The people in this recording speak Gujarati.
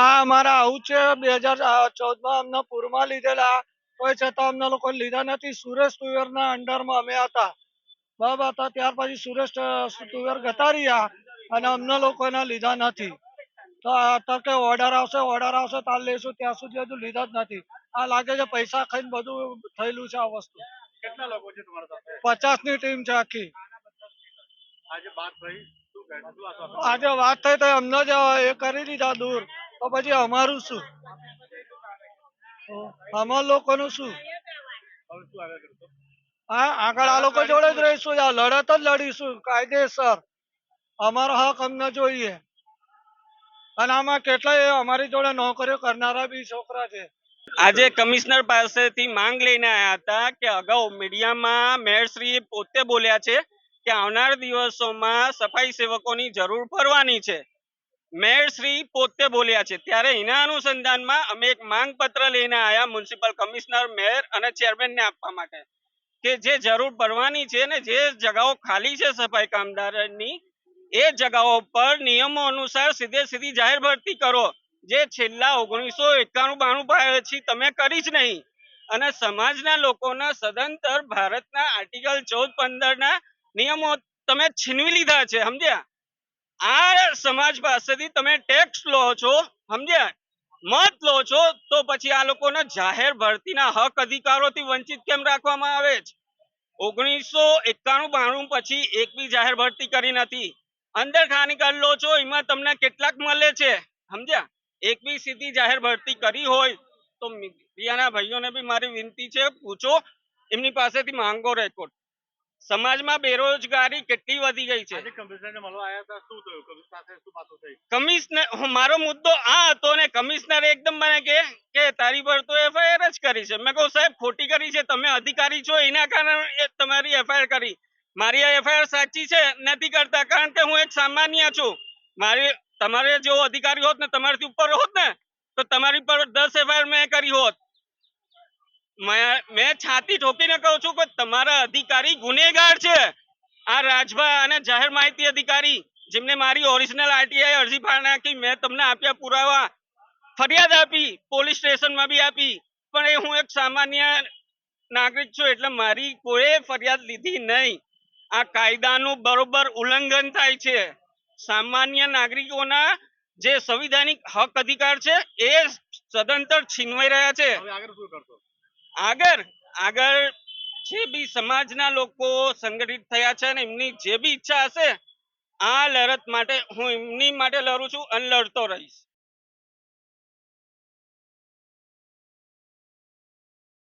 અમારે આવું છે. બે હજાર ચૌદમાં અમને પૂરમાં લીધેલા. કોઈ છતાં અમને લોકો લીધા નથી. સુરેશ તુવેર ના અંડરમાં અમે હતા. બબ હતા. ત્યાર પછી સુરેશ તુવેર ગતા રહ્યા અને અમને લોકોને લીધા નથી. તો અત્યારે ઓર્ડર આવશે ઓર્ડર આવશે તાર લેશું. ત્યાં સુધી હજુ લીધા જ નથી. આ લાગે છે પૈસા ખાઈને બધું થયેલું છે આ વસ્તુ. કેટલા લોકો છે તમારા સાથે? પચાસની ટીમ છે આખી. આજે બાત થઈ. આજે વાત થઈ તો અમને જ એ કરી દીધા દૂર. તો પછી અમારું શું? અમાર લોકોનું શું? હા, આગળ આ લોકો જોડે જ રહીશું લડત જ લડીશું, કાયદેસર. અમારો હક અમને જોઈએ. અને આમાં કેટલાય અમારી જોડે નોકરીઓ કરનારા બી છોકરા છે. આજે કમિશનર પાસેથી માંગ લઈને આવ્યા હતા કે અગાઉ મીડિયામાં મેયરશ્રી પોતે બોલ્યા છે કે આવનાર દિવસોમાં સફાઈ સેવકોની જરૂર પડવાની છે. મેયરશ્રી પોતે બોલ્યા છે. ત્યારે એના અનુસંધાનમાં અમે એક માંગ પત્ર લઈને આવ્યા મ્યુનિસિપલ કમિશનર, મેયર અને ચેરમેનને આપવા માટે કે જે જરૂર પડવાની છે ને જે જગાઓ ખાલી છે સફાઈ કામદારની, એ જગાઓ પર નિયમો અનુસાર સીધે સીધી જાહેર ભરતી કરો. જે છેલ્લા ઓગણીસો એકાણું બાણું પછી તમે કરી જ નહીં. અને સમાજના લોકોના સદંતર ભારતના આર્ટિકલ ચૌદ પંદર ના નિયમો તમે છીનવી લીધા છે, સમજ્યા? આ સમાજ પાસેથી તમે ટેક્સ લો છો, સમજ્યા? મત લો છો, તો પછી આ લોકોને જાહેર ભરતીના હક અધિકારોથી વંચિત કેમ રાખવામાં આવે છે? ઓગણીસો એકાણું બાણું પછી એક બી જાહેર ભરતી કરી નથી. અંદર ખાની કાર્ડ લો છો, એમાં તમને કેટલાક મળે છે, સમજ્યા? એક બી સીધી જાહેર ભરતી કરી હોય, તો મીડિયાના ભાઈઓને બી મારી વિનંતી છે, પૂછો, એમની પાસેથી માંગો રેકોર્ડ સમાજમાં બેરોજગારી કેટલી વધી ગઈ છે? કમિશનર મારો મુદ્દો આ હતો ને કમિશનર એકદમ મને કે કે તારી પર તો એફઆઈઆર જ કરી છે. મેં કહું સાહેબ ખોટી કરી છે. તમે અધિકારી છો. એના કારણે તમારી એફઆઈઆર કરી. મારી આ એફઆઈઆર સાચી છે? નથી કરતા. કારણ કે હું એક સામાન્ય છું. મારી તમારે જેવો અધિકારી હોત ને તમારાથી ઉપર હોત ને તો તમારી પર દસ એફઆઈઆર મેં કરી હોત. મેં છાતી ઠોકીને કહું છું કે તમારા અધિકારી ગુનેગાર છે. આ રાજભા અને જાહેર માહિતી અધિકારી, જેમને મારી ઓરિજિનલ આરટીઆઈ અરજી ફાળ નાખી, મેં તમને આપ્યા પુરાવા. ફરિયાદ આપી, પોલીસ સ્ટેશનમાં બી આપી. પણ એ હું એક સામાન્ય નાગરિક છું, એટલે મારી કોઈ ફરિયાદ લીધી નહીં. આ કાયદાનું બરોબર ઉલ્લંઘન થાય છે. સામાન્ય નાગરિકોના જે સંવિધાનિક હક અધિકાર છે, એ સદંતર છીનવાઈ રહ્યા છે. આગળ આગળ જે બી સમાજના લોકો સંગઠિત થયા છે અને એમની જે બી ઈચ્છા હશે, આ લડત માટે, હું એમની માટે લડું છું અને લડતો રહીશ.